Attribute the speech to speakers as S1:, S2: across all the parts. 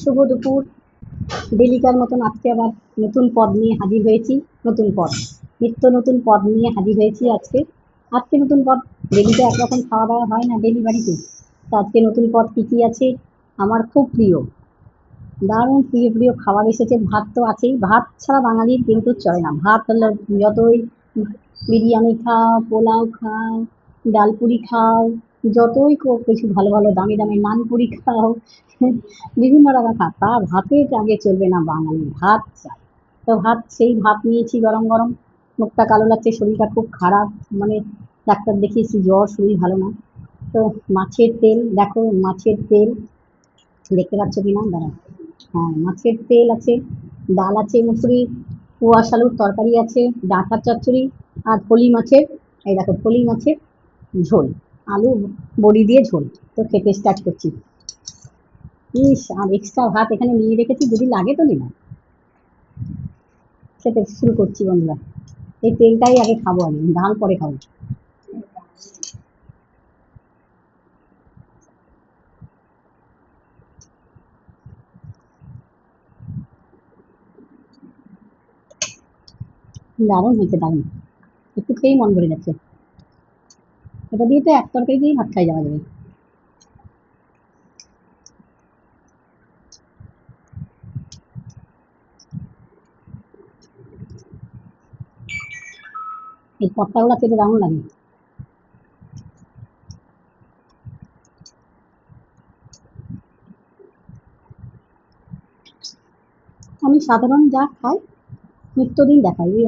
S1: শুভ দুপুর। ডেলিকার মতন আজকে আবার নতুন পদ নিয়ে হাজির হয়েছি, নতুন পদ, নিত্য নতুন পদ নিয়ে হাজির হয়েছি আজকে। আজকে নতুন পদ ডেলিতে একরকম খাওয়া দাওয়া হয় না ডেলি বাড়িতে তো আজকে নতুন পদ কী কী আছে? আমার খুব প্রিয়। দারুণ প্রিয় প্রিয় খাবার এসেছে। ভাত তো আছেই। ভাত ছাড়া বাঙালির কিন্তু চলে না। ভাত যতই বিরিয়ানি খাও, পোলাও খাও, ডাল পুরি খাও যতই কিছু ভালো ভালো, দামি দামি নান পুরি খাও বিভিন্ন রকম খাও তা ভাতে আগে চলবে না বাঙালি, ভাত চাই। তো ভাত, সেই ভাত নিয়েছি গরম গরম। মুখটা কালো লাগছে, শরীরটা খুব খারাপ। মানে ডাক্তার দেখিয়েছি, জ্বর, শরীর ভালো না। তো মাছের তেল, দেখো মাছের তেল। দেখতে পাচ্ছ কি না দাঁড়া হ্যাঁ মাছের তেল আছে, ডাল আছে, মুসুরি, কুয়াশ আলুর তরকারি আছে, ডাঁটার চচ্চড়ি আর ফলি মাছের, এই দেখো, ফলি মাছের ঝোল। আলু বড়ি দিয়ে ঝোল। তো খেতে স্টার্ট করছি। ইস, আর এক্সট্রা ভাত এখানে নিয়ে রেখেছি, যদি লাগে তো নিলাম। খেতে শুরু করছি বন্ধুরা। এই তেলটাই আগে খাব আমি, ডাল পরে খাব। দারুণ হয়েছে, দারুণ। একটু খেয়েই মন ভরে যাচ্ছে। এটা দিয়ে তো এক তরকারি দিয়েই ভাত খাই যাওয়া যাবে। এই পট্টাগুলো খেতে দারুণ লাগে। আমি সাধারণ যা খাই, নিত্যদিন দেখাই। ওই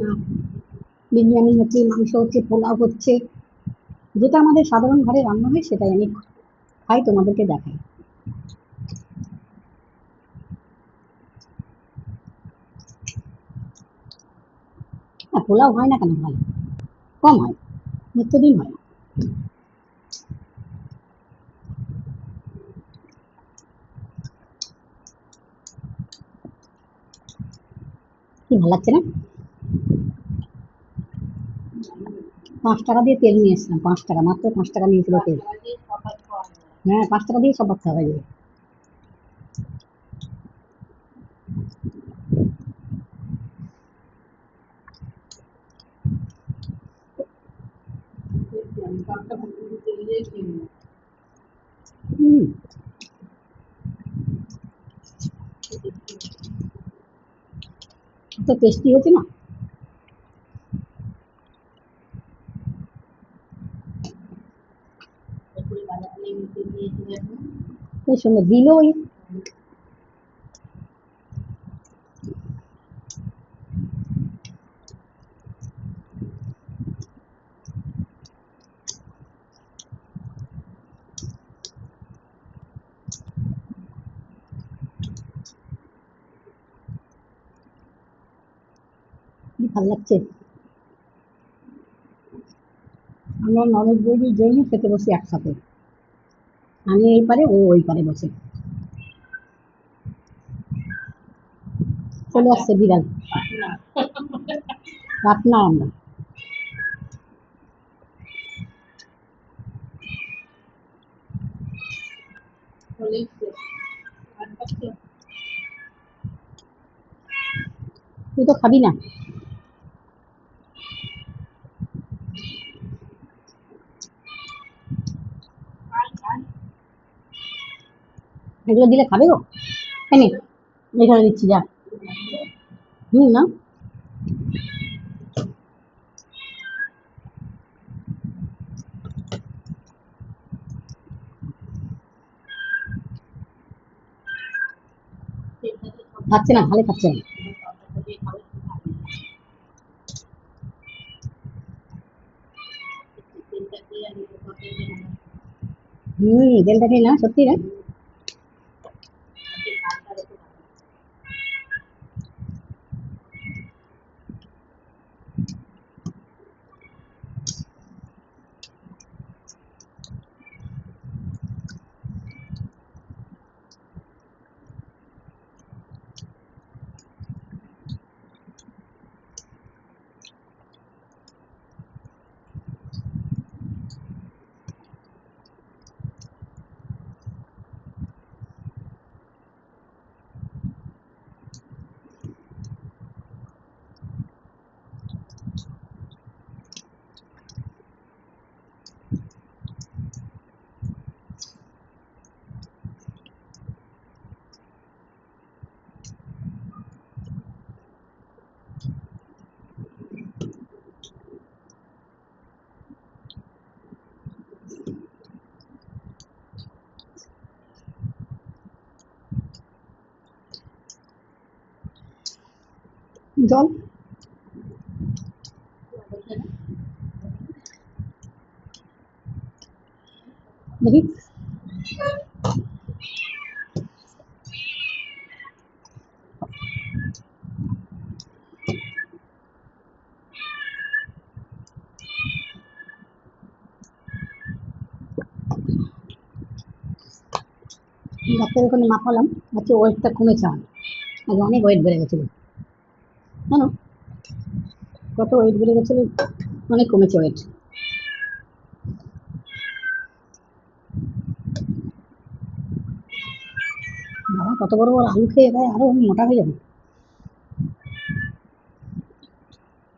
S1: বিরিয়ানি হচ্ছে, মাংস হচ্ছে, পোলাও হচ্ছে যেটা আমাদের সাধারণ ঘরে রান্না হয়, সেটাই আমি খাই, তোমাদেরকে দেখাই। হ্যাঁ পোলাও হয় না কেন ভালো কম হয়, নিত্যদিন হয় না। কি ভালো লাগছে না? পাঁচ টাকা দিয়ে তেল নিয়ে এসছিলাম পাঁচ টাকা মাত্র পাঁচ টাকা নিয়েছিল তেল। হ্যাঁ পাঁচ টাকা দিয়ে সব ভাত খাওয়া হয়ে যাবে হুম। এত টেস্টি হয়েছে না? কি ভালো লাগছে? আমরা ননদ বৌদির জন্য খেতে বসি একসাথে। আমি এই পারে, ও ওই পারে বসে। চলে আসছে বিড়াল। রাতনা আমরা। তুই তো খাবি না? এগুলো দিলে খাবে গো? এনে এখানে দিচ্ছি, যা। হুম, না? খাচ্ছে না, ভালো খাচ্ছে না। হুম, তেলটা খেয়ে না সত্যি না? জল? দেখি। ডাক্তার ওখানে মাপালাম হচ্ছে ওয়েটটা কমেছে আমার। আগে অনেক ওয়েট বেড়ে গেছিল। জানো? কত ওয়েট বেড়ে গেছিল অনেক কমেছে ওয়েট বাবা, কত বড় বড় আলু খেয়ে ভাই আরও আমি মোটা হয়ে যাব।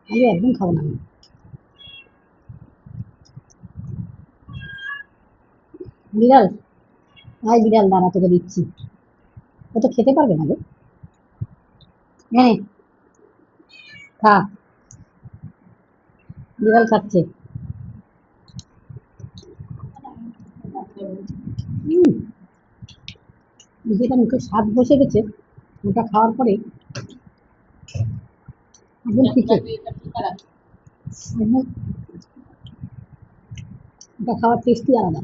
S1: আলু একদম খাব না আমি। বিড়াল? ভাই বিড়াল, দাঁড়া তোকে দিচ্ছি। ও তো খেতে পারবে না গো। হ্যাঁ। খা। বিড়াল খাচ্ছে। যেটা মুখে স্বাদ বসে গেছে, ওটা খাওয়ার পরে। একদম একদম ওটা খাওয়ার টেস্টই আলাদা।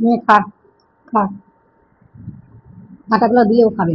S1: নিয়ে খা খা। আটাগুলো দিয়েও খাবে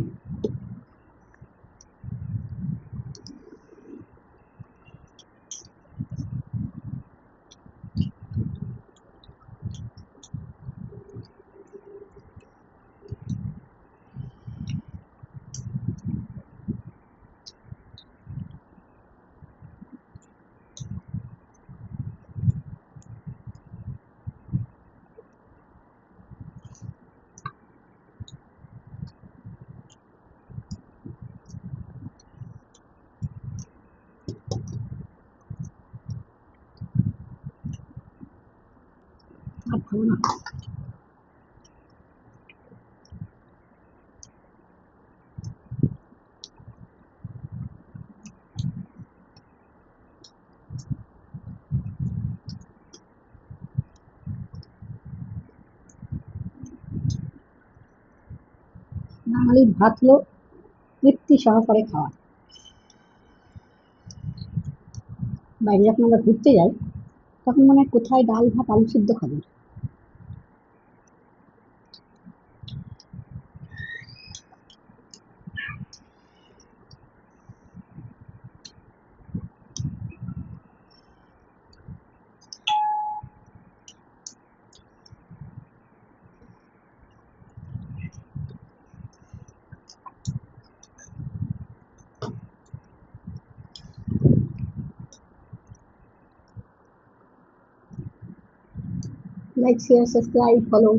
S1: আর খাব বাঙালির ভাত হলো তৃপ্তি সহকারে খাওয়া। বাইরে যখন আমরা ঘুরতে যাই, তখন মনে হয় কোথায় ডাল ভাত আলু সিদ্ধ খাব। Like share subscribe follow